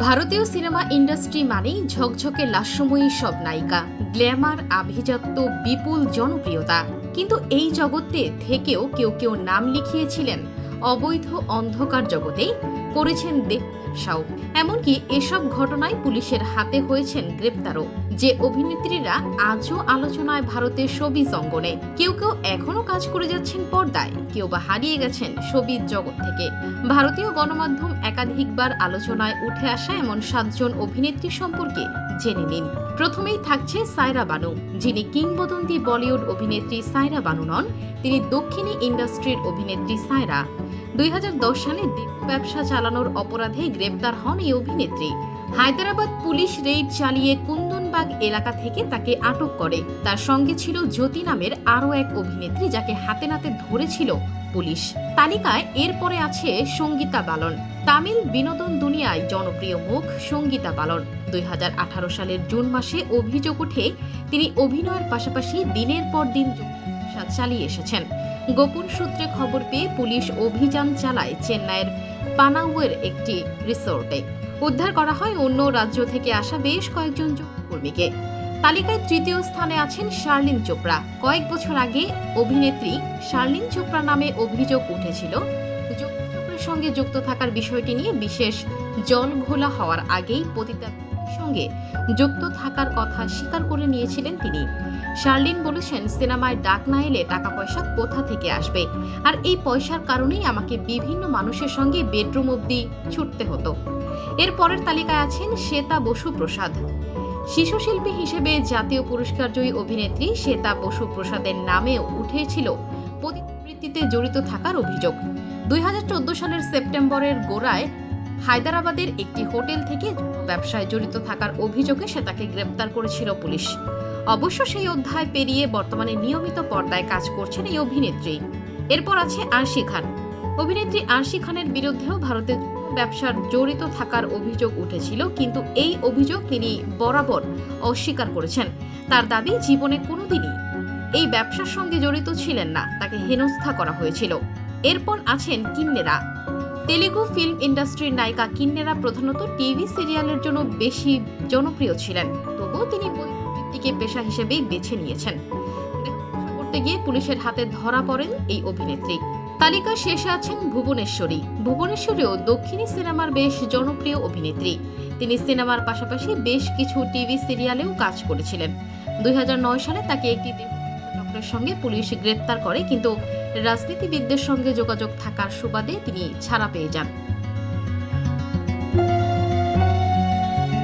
ভারতীয় cinema industry মানেই ঝকঝকে লাস্যময়ী সব নায়িকা, গ্ল্যামার, আভিজাত্য, বিপুল জনপ্রিয়তা। কিন্তু এই জগতে থেকেও কেউ কেউ নাম লিখিয়েছিলেন, অবৈধ অন্ধকার জগতেই করেছেন দেহ ব্যবসাও এমনকি এসব ঘটনায় পুলিশের হাতে হয়েছেন গ্রেপ্তারও। যে অভিনেত্রীরা আজও আলোচনায় ভারতের শোবিজ অঙ্গনে, কেউ কেউ এখনও কাজ করে যাচ্ছেন পর্দায়, কেউ বা হারিয়ে গেছেন শোবিজ জগৎ থেকে। ভারতীয় গণমাধ্যম একাধিকবার আলোচনায় উঠে আসা এমন সাতজন অভিনেত্রী সম্পর্কে জেনে নিন। প্রথমেই থাকছে সায়রা বানু, যিনি কিংবদন্তি বলিউড অভিনেত্রী সায়রা বানু নন, তিনি দক্ষিণী ইন্ডাস্ট্রির অভিনেত্রী সায়রা দুই হাজার দশ সালে দেহ ব্যবসা চালানোর অপরাধে গ্রেপ্তার হন এই অভিনেত্রী। হায়দ্রাবাদ পুলিশ রেইড চালিয়ে কুন্দনবাগ এলাকা থেকে তাকে আটক করে। তার সঙ্গে ছিল জ্যোতি নামের আরও এক অভিনেত্রী যাকে হাতে নাতে ধরেছিল পুলিশ। তালিকায় এরপরে আছে সঙ্গীতা বালন। তামিল বিনোদন দুনিয়ায় জনপ্রিয় মুখ সঙ্গীতা বালন। দুই হাজার আঠারো সালের জুন মাসে অভিযোগ ওঠে, তিনি অভিনয়ের পাশাপাশি দিনের পর দিন ব্যবসা চালিয়ে এসেছেন। গোপন সূত্রে খবর পেয়ে পুলিশ অভিযান চালায় চেন্নাইয়ের পানাউয়ের একটি রিসোর্টে। উদ্ধার করা হয় অন্য রাজ্য থেকে আসা বেশ কয়েকজন কর্মীকে তালিকায় তৃতীয় স্থানে আছেন শার্লিন চোপড়া। কয়েক বছর আগে অভিনেত্রী শার্লিন চোপড়া নামে অভিযোগ উঠেছিল সঙ্গে যুক্ত থাকার বিষয়টি নিয়ে বিশেষ জল ঘোলা হওয়ার আগেই পতিতার সঙ্গে যুক্ত থাকার কথা স্বীকার করে নিয়েছিলেন তিনি। শার্লিন বলেছেন, সিনেমায় ডাক না এলে টাকা পয়সা কোথা থেকে আসবে? আর এই পয়সার কারণেই আমাকে বিভিন্ন মানুষের সঙ্গে বেডরুম অবধি ছুটতে হতো। এর পরের তালিকায় আছেন শ্বেতা বসু প্রসাদ শিশু শিল্পী হিসেবে জাতীয় পুরস্কার জয়ী অভিনেত্রী শ্বেতা বসু প্রসাদের নামেও উঠেছিল পতিবৃত্তিতে জড়িত থাকার অভিযোগ। দুই হাজার চোদ্দ সালের সেপ্টেম্বরের গোড়ায় হায়দ্রাবাদের একটি হোটেল থেকে ব্যবসায় জড়িত থাকার অভিযোগে সে তাকে গ্রেপ্তার করেছিল পুলিশ। অবশ্য সেই অধ্যায় পেরিয়ে বর্তমানে নিয়মিত পর্দায় কাজ করছেন এই অভিনেত্রী। এরপর আছে আরশি খান। অভিনেত্রী আরশি খানের বিরুদ্ধেও ভারতের ব্যবসার জড়িত থাকার অভিযোগ উঠেছিল, কিন্তু এই অভিযোগ তিনি বরাবর অস্বীকার করেছেন। তার দাবি, জীবনে কোনোদিনই এই ব্যবসার সঙ্গে জড়িত ছিলেন না, তাকে হেনস্থা করা হয়েছিল। এরপর আছেন কিন্নেরা। তেলেগু ফিল্ম ইন্ডাস্ট্রির নায়িকা কিন্নেরা প্রধানত টিভি সিরিয়ালের জন্য বেশি জনপ্রিয় ছিলেন, তবুও তিনি বৃত্তিকে পেশা হিসেবেই বেছে নিয়েছেন। করতে গিয়ে পুলিশের হাতে ধরা পড়েন এই অভিনেত্রী। তালিকা শেষে আছেন ভুবনেশ্বরী। ভুবনেশ্বরীও দক্ষিণী সিনেমার বেশ জনপ্রিয় অভিনেত্রী। তিনি সিনেমার পাশাপাশি বেশ কিছু টিভি সিরিয়ালেও কাজ করেছিলেন। দুই হাজার নয় সালে তাকে একটি দেহ সঙ্গে পুলিশ গ্রেপ্তার করে, কিন্তু রাজনীতিবিদদের সঙ্গে যোগাযোগ থাকার সুবাদে তিনি ছাড়া পেয়ে যান।